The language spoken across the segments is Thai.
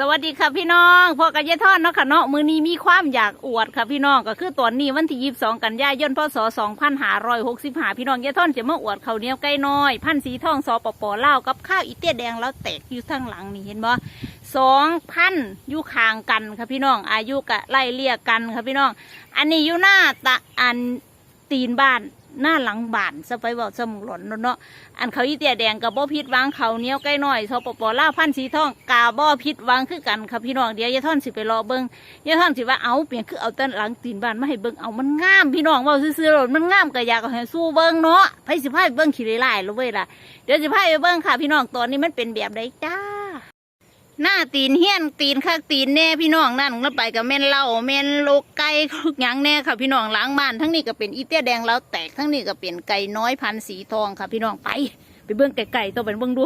สวัสดีค่ะพี่น้องพวกกันยายทอดเนาะค่ะเนาะมือนี้มีความอยากอวดค่ะพี่น้องก็คือตอนนี้วันที่ยีิบสองกันยายนพศสองพันห้าร้อยหกสิบห้าพี่น้องยายทอนจะมาอวดเขาเนี้ยวไก่น้อย พันสีทองสปปลากับข้าวอีเตี้ยแดงแล้วแตกอยู่ข้างหลังนี่เห็นบ่สองพันอยู่ข้างกันค่ะพี่น้อง อายุกะไล่เลี่ยกันค่ะพี่น้อง อันนี้อยู่หน้าตะอันตีนบ้าน หน้าหลังบ้านสไปบอกสมุหลนเนาะอันเขาอีเตียแดงกับบ่พิษวางเขาเนี้ยวใกล้หน้อยสปปล่าพันสีทองกาบ่พิษวางคือกันครับพี่น้องเดี๋ยวยายท่อนสิไปรอเบิ้งยายท่อนสิว่าเอาเปลี่ยนคือเอาแต้นหลังตีนบ้านมาให้เบิ้งเอามันงามพี่น้องเว่าซื่อๆโลดมันงามก็อยากให้สู้เบิ้งเนาะไผสิพาไปเบิ้งขี้ไล่ๆเลยเว้ยล่ะเดี๋ยวสิพาไปเบิ้งค่ะพี่น้องตอนนี้มันเป็นแบบใดจ้า หน้าตีนเฮี้ยนตีนข้างตีนแน่พี่น้องนั่นแล้วไปกับแม่นเหล้าแม่นโลกไก่ทุกอย่างแน่ค่ะพี่น้องล้างบ้านทั้งนี้ก็เป็นอีเตี้ยแดงแล้วแตกทั้งนี้ก็เป็นไก่น้อยพันสีทองค่ะพี่น้องไป ไปเบิ้องไก่ๆตัวเป็นเบิ้องดู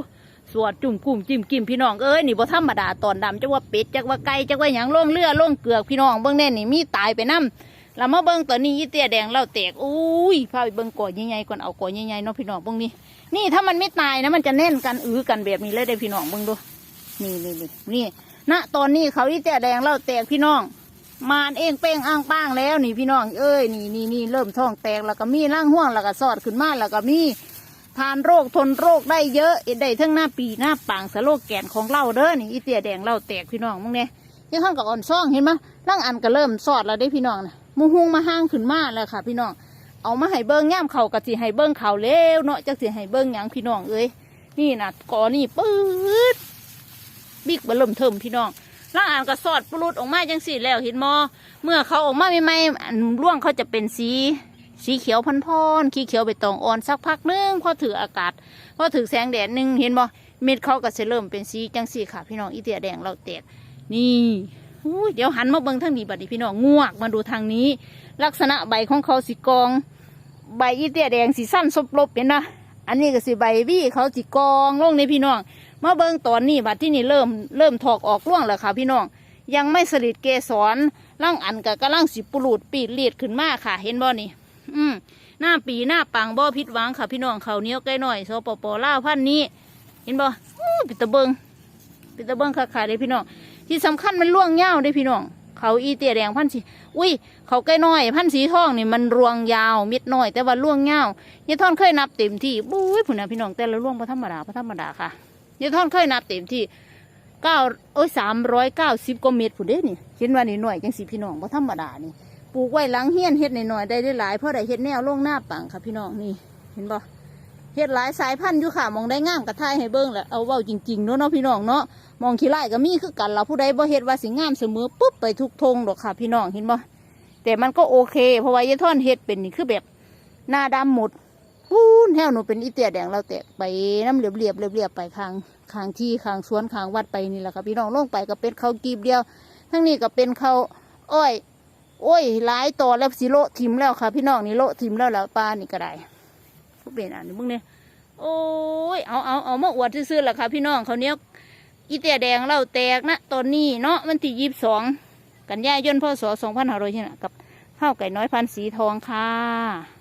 สวดจุ่มกุ้มจิ้มกิมพี่น้องเอ้ยนี่บ่ธรรมดาตอนดำจักว่าเป็ดจักว่าไก่จักว่าหยังล่งเลือล่งเกือกพี่น้องเบิ้องแน่นี่มีตายไปน้ำแล้วมาเบิ้องตัวนี้อีเตี้ยแดงแล้วแตกอุ้ยพาไปเบิ้งก่อใหญ่ๆก่อนเอาก่อใหญ่ๆเนาะพี่น้องเบิ้งนี่นี่ถ้ามันไม่ตายนะมันจะแน่นกันอื้อกันแบบนี้เลยได้พี่น้องเบิ้งดู นี่นี่นี่นี่ณตอนนี้เขาที่แจแดงเราแตกพี่น้อง มานเองเป้งอ้างป้างแล้วนี่พี่น้อง เอ้ยนี่นี่นี่เริ่มท้องแตกแล้วก็มีร่างห่วงแล้วก็สอดขึ้นมาแล้วก็มีทานโรคทนโรคได้เยอะได้ทั้งหน้าปีหน้าปางสะโรคแกนของเราเด้อนี่อีเตียแดงเราแตกพี่น้องมึงเนี่ยยังข้างกับอ่อนซ่องเห็นไหมร่างอันก็เริ่มสอดแล้วได้พี่น้องนะมูฮุงมาห้างขึ้นมาแล้วค่ะ พี่น้อง เอามาให้เบิ้งย่ามเขากะสิให้เบิ้งเขาเร็วเนาะจักสิให้เบิ้งยังพี่น้องเอ้ยนี่นะก่อนี่ปื๊ด บิ๊กบะเริ่มเทิมพี่น้องร่างอ่านก็สอดปลุดออกมาจังสีแล้วเห็นมอเมื่อเขาออกมาใหม่ๆอันร่วงเขาจะเป็นสีสีเขียวพันพอนขีเขียวไปตองอ่อนสักพักนึงพอถืออากาศพอถือแสงแดดหนึงเห็นบ่เม็ดเขาก็จะเริ่มเป็นสีจังสีค่ะ พี่น้องอีเตียแดงเราแตกนี่เดี๋ยวหันมาเบิ่งทางนี้บัดนี้พี่น้องงวกมาดูทางนี้ ลักษณะใบของเขาสีกอง ใบอีเตียแดงสีสั้นซบลบเห็นนะอันนี้ก็สีใบวี่เขาสีกองลงในพี่น้อง มาเบิ่งตอนนี้บัดที่นี่เริ่มเริ่มถอกออกร่วงแล้วค่ะพี่น้อง ยังไม่สลิดเกสรร่างอันกับกำลังสิปลูดปีดเลียดขึ้นมาค่ะ เห็นบ่นี่ อืมหน้าปีหน้าปังบ่พิษหวังค่ะ พี่น้องเขาเนี้ยวใกล้หน่อยสปปล่าพันนี้ เห็นบ่อู้ปิดตะเบิงปิดตะเบิงค่ะค่ะเลยพี่น้อง ที่สำคัญมันร่วงเง่าวเด้พี่น้องเขาอีเตียแดงพันสีอุ้ย เขาใกล้น้อย พันสีทองนี่มันรวงยาวม็ดน้อย แต่ว่าร่วงเง่าวยายท่อนเคยนับเต็มที่บุ้ยผุนนะพี่น้องแต่ละร่วงพระธรรมดาพระธรรมดาค่ะ ยายท่อนเคยนับเต็มที่เก้าโอ้ยสามร้อยเก้าสิบกว่าเม็ดผู้เด้นี่เห็นว่านี่หน่อยจังสิพี่น้องบ่ธรรมดานี่ปลูกไว้หลังเฮียนเฮ็ดหน่อยๆได้ได้หลายเพราะได้เฮ็ดแนวลงหน้าปังค่ะพี่น้องนี่เห็นบ่เฮ็ดหลายสายพันธุ์อยู่ค่ะมองได้งามกระทายให้เบิ่งแหละเอาเว้าจริงๆเนาะเนาะพี่น้องเนาะมองขี้ไล่ก็มีคือกันเราผู้ใดบ่เฮ็ดว่าสิงามเสมอปุ๊บไปทุกทงดอกค่ะ พี่น้องเห็นบ่แต่มันก็โอเค เพราะว่ายายท่อนเฮ็ดเป็นนี่คือแบบหน้าดำหมด พูนแถวหนูเป็นอีเตียแดงเราแตกไปน้ำเหลียบเรียบเรียบเรียบไปข้างข้างที่ข้างสวนข้างวัดไปนี่แหละครับพี่น้องลงไปก็เป็นเขาวกีบเดียว ทั้งนี้ก็เป็นเขาวอ้อยโอ้ยหลายตัวแล้วสิโลทิมแล้วค่ะ พี่น้องนี่โลทิมแล้วแล้วปลานี่ก็ได้พวกเป็นอันนี้มึงเนี่ยโอ้ยเอาเอาเอามาอวดซื่อๆแหละค่ะ พี่น้องเขาเนี้ยอีเตียแดงเราแตกนะตอนนี้เนาะมันที่ยี่สิบสองกันยายนพศสองพันห้าร้อยกับข้าวไก่น้อยพันสีทองค่ะ